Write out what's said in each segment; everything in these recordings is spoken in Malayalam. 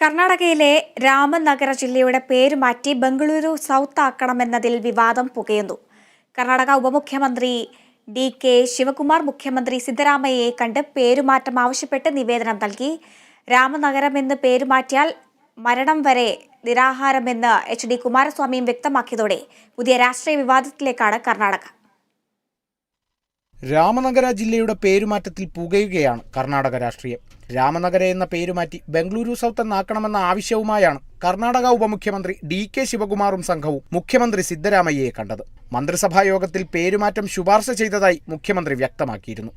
കർണാടകയിലെ രാമനഗര ജില്ലയുടെ പേര് മാറ്റി ബംഗളൂരു സൗത്ത് ആക്കണമെന്നതിൽ വിവാദം പുകയുന്നു. കർണാടക ഉപമുഖ്യമന്ത്രി ഡി കെ ശിവകുമാർ മുഖ്യമന്ത്രി സിദ്ധരാമയ്യയെ കണ്ട് പേരുമാറ്റം ആവശ്യപ്പെട്ട് നിവേദനം നൽകി. രാമനഗരം എന്ന് പേരുമാറ്റിയാൽ മരണം വരെ നിരാഹാരമെന്ന് എച്ച് ഡി കുമാരസ്വാമിയും വ്യക്തമാക്കിയതോടെ പുതിയ രാഷ്ട്രീയ വിവാദത്തിലേക്കാണ് കർണാടക. രാമനഗര ജില്ലയുടെ പേരുമാറ്റത്തിൽ പുകയുകയാണ് കർണാടക രാഷ്ട്രീയം. രാമനഗര എന്ന പേര് മാറ്റി ബംഗളൂരു സൗത്ത് എന്നാക്കണമെന്ന ആവശ്യവുമായാണ് കർണാടക ഉപമുഖ്യമന്ത്രി ഡി കെ ശിവകുമാറും സംഘവും മുഖ്യമന്ത്രി സിദ്ധരാമയ്യയെ കണ്ടത്. മന്ത്രിസഭാ യോഗത്തിൽ പേരുമാറ്റം ശുപാർശ ചെയ്തതായി മുഖ്യമന്ത്രി വ്യക്തമാക്കിയിരുന്നു.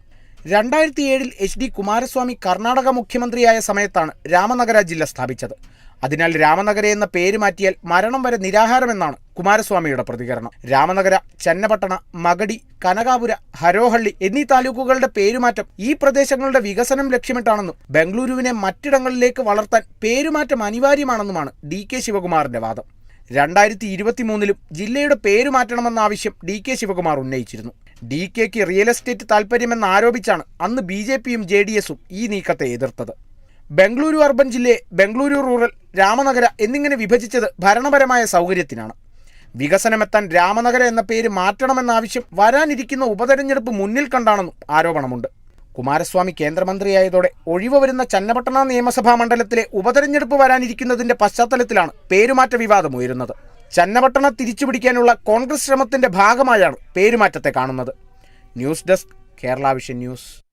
രണ്ടായിരത്തി ഏഴിൽ എച്ച് ഡി കുമാരസ്വാമി കർണാടക മുഖ്യമന്ത്രിയായ സമയത്താണ് രാമനഗര ജില്ല സ്ഥാപിച്ചത്. അതിനാൽ രാമനഗര എന്ന പേര് മാറ്റിയാൽ മരണം വരെ നിരാഹാരമെന്നാണ് കുമാരസ്വാമിയുടെ പ്രതികരണം. രാമനഗര ചെന്നപട്ടണ മകടി കനകാപുര ഹരോഹള്ളി എന്നീ താലൂക്കുകളുടെ പേരുമാറ്റം ഈ പ്രദേശങ്ങളുടെ വികസനം ലക്ഷ്യമിട്ടാണെന്നും ബംഗളൂരുവിനെ മറ്റിടങ്ങളിലേക്ക് വളർത്താൻ പേരുമാറ്റം അനിവാര്യമാണെന്നുമാണ് ഡി കെ ശിവകുമാറിന്റെ വാദം. രണ്ടായിരത്തി ഇരുപത്തിമൂന്നിലും ജില്ലയുടെ പേര് മാറ്റണമെന്ന ആവശ്യം ഡി കെ ശിവകുമാർ ഉന്നയിച്ചിരുന്നു. ഡി കെക്ക് റിയൽ എസ്റ്റേറ്റ് താൽപ്പര്യമെന്ന് ആരോപിച്ചാണ് അന്ന് ബി ജെ പിയും ജെ ഡി എസും ഈ നീക്കത്തെ എതിർത്തത്. ബംഗളൂരു അർബൻ ജില്ലയെ ബംഗളൂരു റൂറൽ രാമനഗര എന്നിങ്ങനെ വിഭജിച്ചത് ഭരണപരമായ സൗകര്യത്തിനാണ്. വികസനമെത്താൻ രാമനഗര എന്ന പേര് മാറ്റണമെന്ന ആവശ്യം വരാനിരിക്കുന്ന ഉപതെരഞ്ഞെടുപ്പ് മുന്നിൽ കണ്ടാണെന്നും ആരോപണമുണ്ട്. കുമാരസ്വാമി കേന്ദ്രമന്ത്രിയായതോടെ ഒഴിവ് വരുന്ന ചന്നപട്ടണ നിയമസഭാ മണ്ഡലത്തിലെ ഉപതെരഞ്ഞെടുപ്പ് വരാനിരിക്കുന്നതിന്റെ പശ്ചാത്തലത്തിലാണ് പേരുമാറ്റ വിവാദം ഉയരുന്നത്. ചന്നപട്ടണ തിരിച്ചുപിടിക്കാനുള്ള കോൺഗ്രസ് ശ്രമത്തിന്റെ ഭാഗമായാണ് പേരുമാറ്റത്തെ കാണുന്നത്. News desk Kerala vision news.